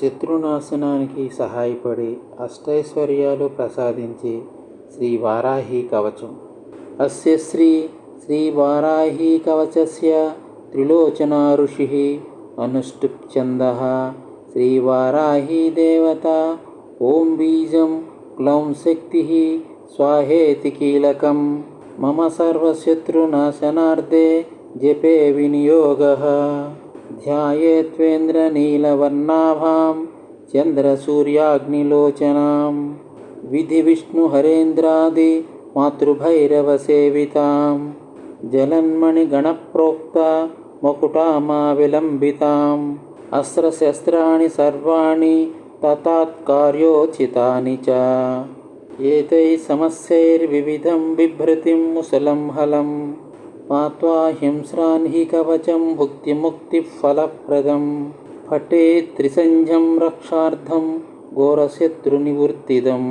శత్రునాశనానికి సహాయపడి అష్టైశ్వర్యాలు ప్రసాదించి శ్రీ వారాహి కవచం. అస్య శ్రీ శ్రీ వారాహి కవచస్య త్రిలోచనా ఋషి అనుష్టుప్ ఛంద శ్రీ వారాహి దేవత ఓం బీజం క్లౌం శక్తి స్వాహేతి కీలకం. మమ సర్వశత్రునాశనార్థే జపే వినియోగ. ధ్యాయేత్వేంద్రనీలవర్ణాభాం చంద్రసూర్యాగ్నిలోచనాం విధివిష్ణుహరేంద్రాది మాతృభైరవసేవితాం జలన్మణిగణప్రోక్త మకుటామావిలంబితాం అస్త్రశస్త్రాణి సర్వాణి తతాత్కార్యోచితాని చ ఏతై సమస్యైర్వివిధం బిభ్రతిం ముసలం पात्वा हिंस्रान् हि कवचं भुक्तिमुक्तिः फलप्रदं फटे त्रिसञ्झं रक्षार्थं घोरशत्रुनिवृत्तिदं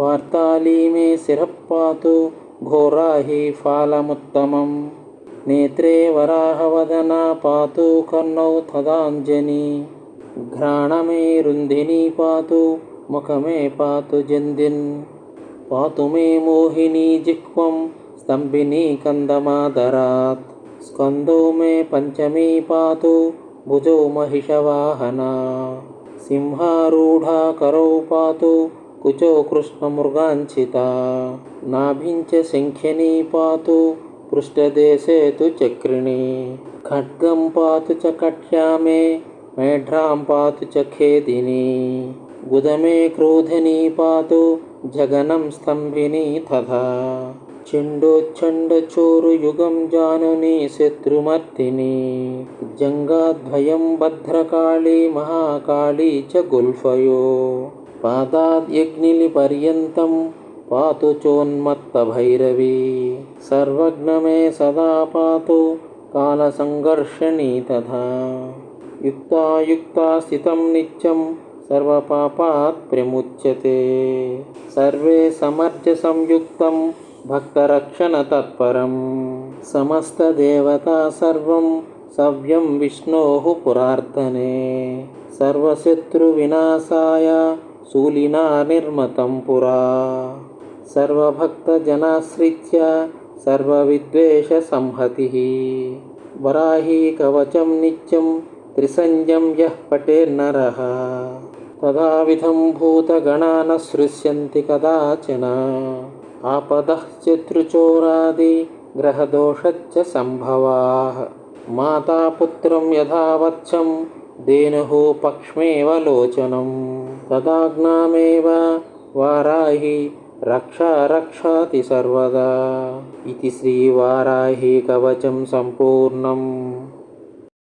वार्ताली मे शिरः पातु घोरा हि फालमुत्तमं नेत्रे वराहवदना पातु कर्णौ तदाञ्जनी घ्राणमे रुन्धिनी पातु मुखमे पातु जन्दिन् पातु मे मोहिनी जिह्वं स्तम्भिनी कन्दमादरात् स्कन्दो मे पञ्चमी पातु भुजौ महिषवाहना सिंहारूढा करौ पातु कुचौ कृष्णमृगाञ्चिता नाभिञ्च शङ्ख्यनी पातु पृष्ठदेशे तु चक्रिणी खड्गं पातु च कट्यामे मेढ्रां पातु च खेदिनी गुदमे क्रोधनी पातु जगनं स्तम्भिनी तथा चण्डोच्छण्डचोरुयुगं जानुनी शत्रुमर्दिनी जङ्गाद्वयं भद्रकाली महाकाली च गुल्फयो पादाद्यग्निलिपर्यन्तं पातु चोन्मत्तभैरवी सर्वज्ञमे सदा पातु कालसङ्घर्षणी तथा युक्तायुक्ता स्थितं नित्यं సర్వపాపాత్ ప్రముచ్యతే సర్వే సమర్థ్య సంయుక్తం భక్తరక్షణ తత్పరం సమస్త దేవతా సర్వం సవ్యం విష్ణో పురార్థనే సర్వశత్రు వినాశాయ శూలినా నిర్మతం పురా సర్వభక్తజనాశ్రిత్య సర్వవిద్వేష సంహతి వరాహీ కవచం నిత్యం త్రిసంజం యః పటేర్నరः तदाविधं भूतगणा न सृष्यन्ति कदाचन आपदः शत्रुचोरादि ग्रहदोषच्च सम्भवाः माता पुत्रं यथा वत्सं धेनुः पक्ष्मेव लोचनं तदाज्ञामेव वाराहि रक्षा रक्षाति सर्वदा इति श्रीवाराहि कवचं सम्पूर्णम्